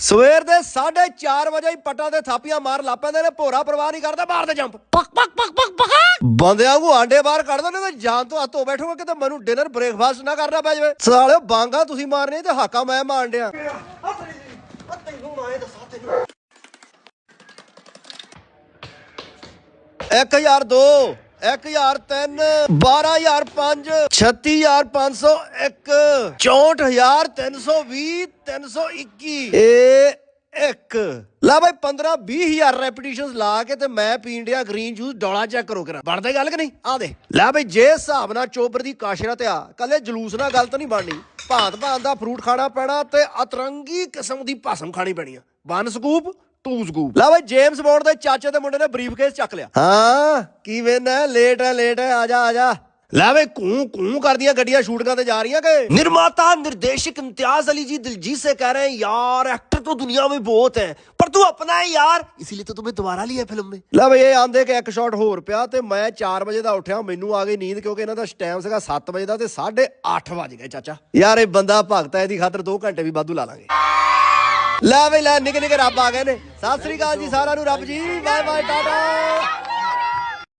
ਸਵੇਰ ਦੇ 4:30 ਵਜੇ ਹੀ ਪੱਟਾਂ ਤੇ ਥਾਪੀਆਂ ਮਾਰ ਲਾਪੈਂਦੇ ਨੇ ਭੋਰਾ ਪਰਵਾਹ ਨਹੀਂ ਕਰਦਾ ਮਾਰਦੇ ਜੰਪ। ਪਕ ਪਕ ਪਕ ਪਕ ਪਕ ਬੰਦਿਆਂ ਨੂੰ ਆਂਡੇ ਬਾਹਰ ਕੱਢ ਦਿੰਦੇ ਤੇ ਜਾਨ ਤੋਂ ਹੱਥੋਂ ਬੈਠੋਗੇ ਕਿਤੇ ਮੈਨੂੰ ਡਿਨਰ ਬ੍ਰੇਕਫਾਸਟ ਨਾ ਕਰਨਾ ਪੈ ਜਾਵੇ। ਸਾਲਿਓ ਬਾਂਗਾ ਤੁਸੀਂ ਮਾਰਨੀ ਤੇ ਹਾਕਾ ਮੈਂ ਮਾਰਨ ਡਿਆ। ਤੈਨੂੰ ਦੱਸਾਂ ਤੈਨੂੰ 1002 1003 12005 36501 64320 321 ਇਹ ਇੱਕ। ਲਾ ਬਾਈ 15 20000 ਰੈਪੀਟੀਸ਼ਨਸ ਲਾ ਕੇ ਤੇ ਮੈਂ ਪੀਣ ਡਿਆ ਗ੍ਰੀਨ ਜੂਸ ਡੋਲਾ ਚੈੱਕ ਕਰੋ ਕਰਾ। ਬਣਦਾ ਗੱਲ ਕਿ ਨਹੀਂ? ਆ ਦੇ ਲੈ ਬਾਈ, ਜੇ ਹਿਸਾਬ ਨਾਲ ਚੋਬਰ ਦੀ ਕਾਸ਼ਰਾ ਤੇ ਆ ਕੱਲੇ ਜਲੂਸ ਨਾਲ ਗੱਲ ਤਾਂ ਨਹੀਂ ਬਣਨੀ। ਭਾਂਤ ਭਾਂਤ ਦਾ ਫਰੂਟ ਖਾਣਾ ਪੈਣਾ ਤੇ ਅਤਰੰਗੀ ਕਿਸਮ ਦੀ ਭਾਸਮ ਖਾਣੀ ਪੈਣੀ ਆ। ਵਨ ਸਕੂਪ ਟੂ ਸਕੂਪ ਲੈ ਬਈ ਜੇਮਸ ਬੌਂਡ ਦੇ ਚਾਚੇ ਦੇ ਮੁੰਡੇ ਨੇ ਬਰੀਫਕੇਸ ਚੱਕ ਲਿਆ ਹਾਂ ਕੀ ਵੇਨਾ ਲੇਟ ਹੈ ਲੇਟ ਹੈ ਆ ਜਾ ਆ ਜਾ ਲੈ ਵੇ ਕੂੰ ਕੂੰ ਕਰਦੀਆਂ ਗੱਡੀਆਂ ਸ਼ੂਟਿੰਗਾਂ ਤੇ ਜਾ ਰਹੀਆਂ ਕਿ ਨਿਰਮਾਤਾ निर्देशक इम्तियाज अली जी दिलजीत से कह रहे हैं यार एक्टर तो दुनिया में बहुत है पर तू अपना है यार इसीलिए तो तुम्हें दोबारा लिया फिल्म में ਲੈ ਬਈ ਇਹ ਆਂਦੇ ਕਿ ਇੱਕ ਸ਼ਾਟ ਹੋਰ ਪਿਆ ਤੇ ਮੈਂ 4 ਵਜੇ ਦਾ ਉੱਠਿਆ ਮੈਨੂੰ ਆ ਗਈ ਨੀਂਦ ਕਿਉਂਕਿ ਇਹਨਾਂ ਦਾ ਟਾਈਮ ਸੀਗਾ 7 ਵਜੇ ਦਾ ਤੇ 8:30 ਵਜ ਗਏ ਚਾਚਾ ਯਾਰ ਇਹ ਬੰਦਾ ਭਗਤ ਹੈ ਇਹਦੀ ਖਾਤਰ 2 ਘੰਟੇ ਵੀ ਵਾਧੂ ਲਾ ਲਾਂਗੇ ਲੈ ਬਈ ਲੈ ਨਿੱਕੇ ਨਿੱਕੇ ਰੱਬ ਆ ਗਏ ਨੇ। ਸਤਿ ਸ੍ਰੀ ਅਕਾਲ ਜੀ ਸਾਰਿਆਂ ਨੂੰ, ਰੱਬ ਜੀ ਬਾਏ ਬਾਏ ਟਾਟਾ।